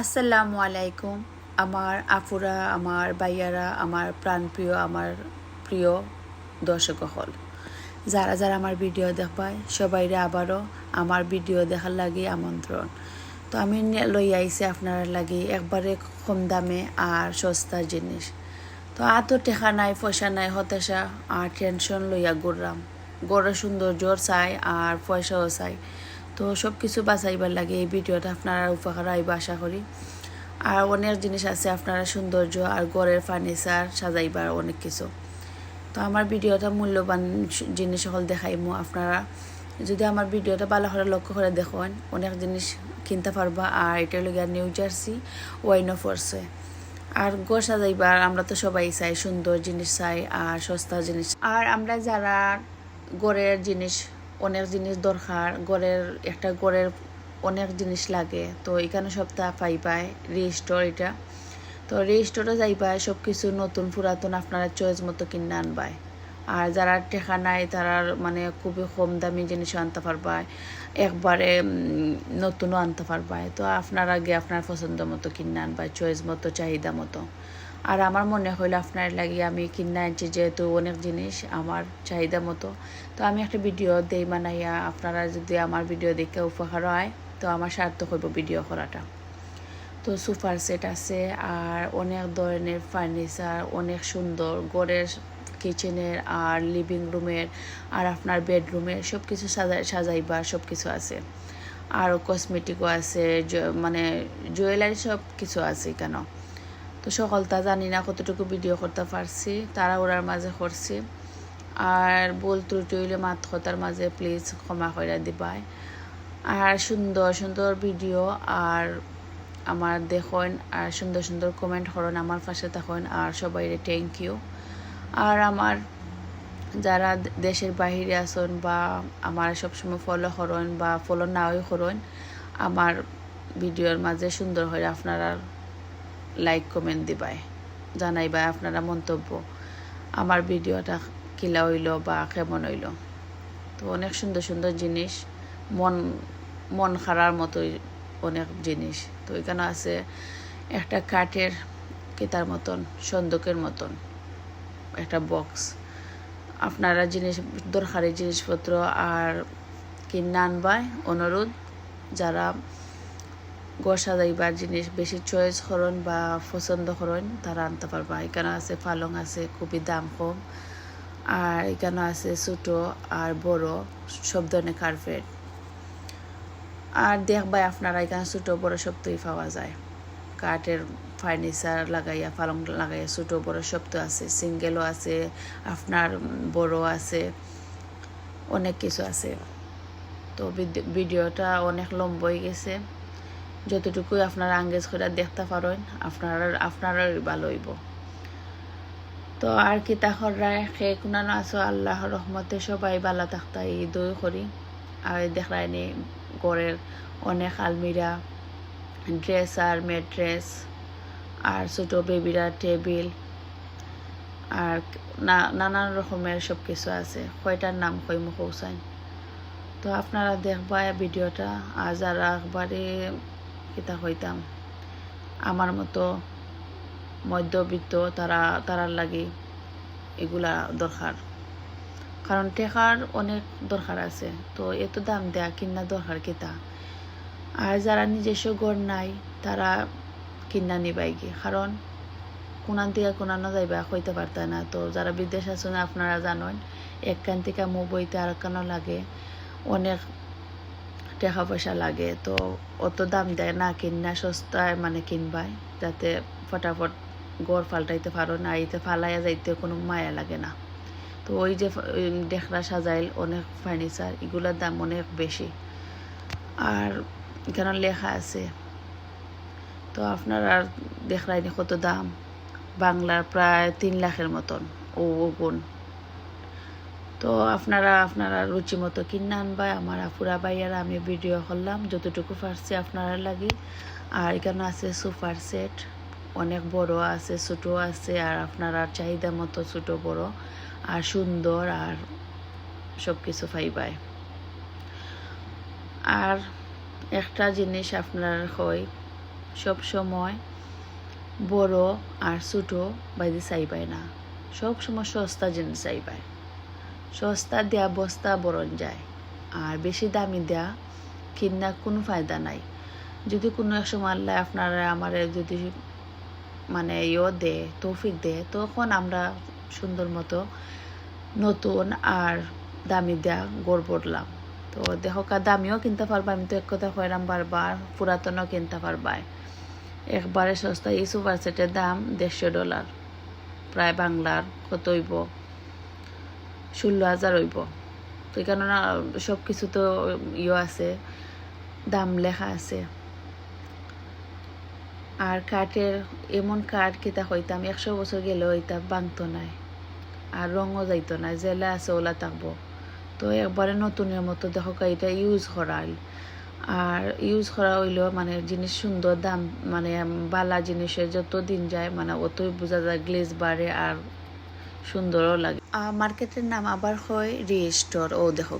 আসসালামু আলাইকুম। আমার আফুরা আমার বাইয়ারা আমার প্রাণপ্রিয়, আমার প্রিয় দর্শক হল যারা যারা আমার ভিডিও দেখবায় সবাইরে আবারও আমার ভিডিও দেখার লাগে আমন্ত্রণ। তো আমি লই আইছি আপনার লাগে একবারে কম দামে আর সস্তার জিনিস। তো আর তো টেকা নাই, পয়সা নাই, হতাশা আর টেনশন লইয়া ঘুরলাম। গড়ের সৌন্দর্য চাই আর পয়সাও চাই। তো সব কিছু বাঁচাইবার লাগে এই ভিডিওটা আপনারা উপকার আইব আশা করি। আর অনেক জিনিস আছে আপনারা সৌন্দর্য আর গড়ের ফার্নিচার সাজাইবার অনেক কিছু। তো আমার ভিডিওটা মূল্যবান জিনিস সকল দেখাইমু আপনারা। যদি আমার ভিডিওটা ভালো করে লক্ষ্য করে দেখুন, অনেক জিনিস কিনতে পারবা। আর এটা লগে নিউ জার্সি ওয়াইন ফোর্সে আর গড় সাজাইবার আমরা তো সবাই চাই, সুন্দর জিনিস চাই আর সস্তা জিনিস। আর আমরা যারা গড়ের জিনিস অনেক জিনিস দরকার, গড়ের, একটা গড়ের অনেক জিনিস লাগে। তো এখানে সপ্তাহ পাইবাই রিস্টোর এটা। তো রেজিস্টোরে যাইবাই সব কিছু নতুন, পুরাতন আপনারা চয়েস মতো কিনে আনবাই। আর যারা টেকা নাই, তারা মানে খুবই কম দামি জিনিসও আনতে পারবায় একবারে নতুনও আনতে পারবায় তো আপনার আগে আপনার পছন্দ মতো কিনে আনবাই চয়েস মতো, চাহিদা মতো। আর আমার মনে হইল আপনার লাগে আমি কিনে আনছি যেহেতু অনেক জিনিস আমার চাহিদা মতো। তো আমি একটা ভিডিও দেই মানাইয়া আপনারা যদি আমার ভিডিও দেখে উপকার হয়, তো আমার সার্থক হইব ভিডিও করাটা। তো সোফার সেট আছে আর অনেক ধরনের ফার্নিচার, অনেক সুন্দর গড়ের কিচেনের আর লিভিং রুমের আর আপনার বেডরুমের সব কিছু সাজাই সাজাইবার সব কিছু আছে। আর কসমেটিকও আছে মানে জুয়েলারি সব কিছু আছে কেন তো সকলটা জানি না, কতটুকু ভিডিও করতে পারছি তারা ওরার মাঝে করছি। আর বল ত্রুটি হইলে মাত কথার মাঝে প্লিজ ক্ষমা করে দিবাই। আর সুন্দর সুন্দর ভিডিও আর আমার দেখুন, আর সুন্দর সুন্দর কমেন্ট করুন আমার পাশে থাকুন, আর সবাইরে থ্যাংক ইউ আর আমার যারা দেশের বাহিরে আছেন বা আমার সবসময় ফলো করুন বা ফলো নাও করুন, আমার ভিডিওর মাঝে সুন্দর হয়ে আপনারা লাইক কমেন্ট দিবাই, জানাইবা আপনারা মন্তব্য। আমার ভিডিওটা কিলা হইল বা কেমন হইল। তো অনেক সুন্দর সুন্দর জিনিস, মন মন খারার মতোই অনেক জিনিস। তো এখানে আছে একটা কাঠের কেতার মতন, সন্দকের মতন একটা বক্স আপনারা জিনিস, দরকারি জিনিসপত্র আর কিনে আনবায় অনুরোধ, যারা ঘর সাজাইবার জিনিস বেশি চয়েস করুন বা পছন্দ করুন তারা আনতে পারবা। এখানে আছে পালং আছে খুবই দাম কম, আর এখানে আছে ছোটো আর বড়, সব ধরনের কার্পেট আর দেখবাই আপনারা এখানে ছোটো বড় সব তোই পাওয়া যায়। কাঠের ফার্নিচার লাগাইয়া পালং লাগাইয়া ছোটো বড় তো আছে সিঙ্গেলও আছে, আপনার বড় আছে, অনেক কিছু আছে। তো ভিড- ভিডিওটা অনেক লম্বা হয়ে গেছে। যতটুকুই আপনারা আঙ্গেজ করে দেখতে পারেন, আপনারা আপনারা ভালো হইব। তো আর কি তাহর রায় সে কোনানো আছো, আল্লাহর রহমতে সবাই ভালো থাকতা এই দই করি। আর দেখায়নি গড়ের অনেক আলমিরা ড্রেস আর মেড্রেস আর ছোটো বেবিরা, টেবিল, আর না- নানান রকমের সব কিছু আছে। কয়টার নাম কই মুখ তো আপনারা দেখবা ভিডিওটা, আর যারা একবারে কিতা হইতাম। আমার মতো মধ্যবিত্ত তারা, তারার লাগে এগুলা দরকার। কারণ টেকার অনেক দরকার আছে। তো এত দাম দেয়া কিনা দরকার কিতা? আর যারা নিজস্ব ঘর নাই, তারা কিনা নিবাই কি কারণ কোনান থেকে কোনানো যাইবা হইতে পারতা না। তো যারা বিদেশ আছেন আপনারা জানেন এক কান থেকে মো বইতে আর লাগে। অনেক টাকা পয়সা লাগে, তো অত দাম দেয় না, কিনা সস্তায় মানে কিনবাই, যাতে ফটাফট গড় পাল্টাইতে পারো, না আইতে ফালাইয়া যাইতে কোনো মায়া লাগে না। তো ওই যে দেখরা সাজাইল, অনেক ফার্নিচার, এগুলোর দাম অনেক বেশি। আর এখানে লেখা আছে? তো আপনার আর দেখলাইনি কত দাম? বাংলার প্রায় তিন লাখের মতন ও গুণ। তো আপনারা আপনারা রুচি মতো কিনে আনবাই আমার আফুরা বাইয়ারা আমি ভিডিও করলাম। যতটুকু পারছি আপনারা লাগে। আর এখানে আছে সুপার সেট। অনেক বড় আছে, ছোটো আছে, আর আপনারা চাহিদা মতো ছোটো, বড়, আর সুন্দর, আর সব কিছু পাইবাই। আর একটা জিনিস আপনার হয় সব সময় বড় আর ছোটো বাইরে চাইবাই না। সব সময় সস্তা জিনিস চাইবাই। সস্তা দেয়া বস্তা বরণ যায়। আর বেশি দামি দেয়া কিনা কোনো ফায়দা নাই। যদি কোনো এক সময় আল্লাহ আপনারা আমার যদি মানে ইয়ে দে, তৌফিক দে, তখন আমরা সুন্দর মতো নতুন আর দামি দেয়া গড় পড়লাম তো দেহকা দামিও কিনতে পারবা, আমি তো এক কথা কইলাম বারবার, পুরাতনও কিনতে পারবাই। একবারে সস্তা এই সুপার সেটের দাম দেড়শো ডলার। প্রায় বাংলার কত হইব? ষোলো হাজার হইব। তো কেননা সব কিছু তো ইয়ে আছে, দাম লেখা আছে। আর কাঠের, এমন কাঠ কিতা হইতাম, একশো বছর গেলেও এটা বাংতো নাই। আর রঙও যাইতো না জেলা আছে, ওলা থাকব। তো একবারে নতুনের মতো, দেখো এটা ইউজ করাল আর ইউজ করা হইলেও মানে জিনিস সুন্দর দাম মানে বালা জিনিসের যত দিন যায় মানে অতই বোঝা যায়, গ্লেজ বাড়ে আর সুন্দরও লাগে। মার্কেটের নাম আবার হয় রিস্টোর ও দেখো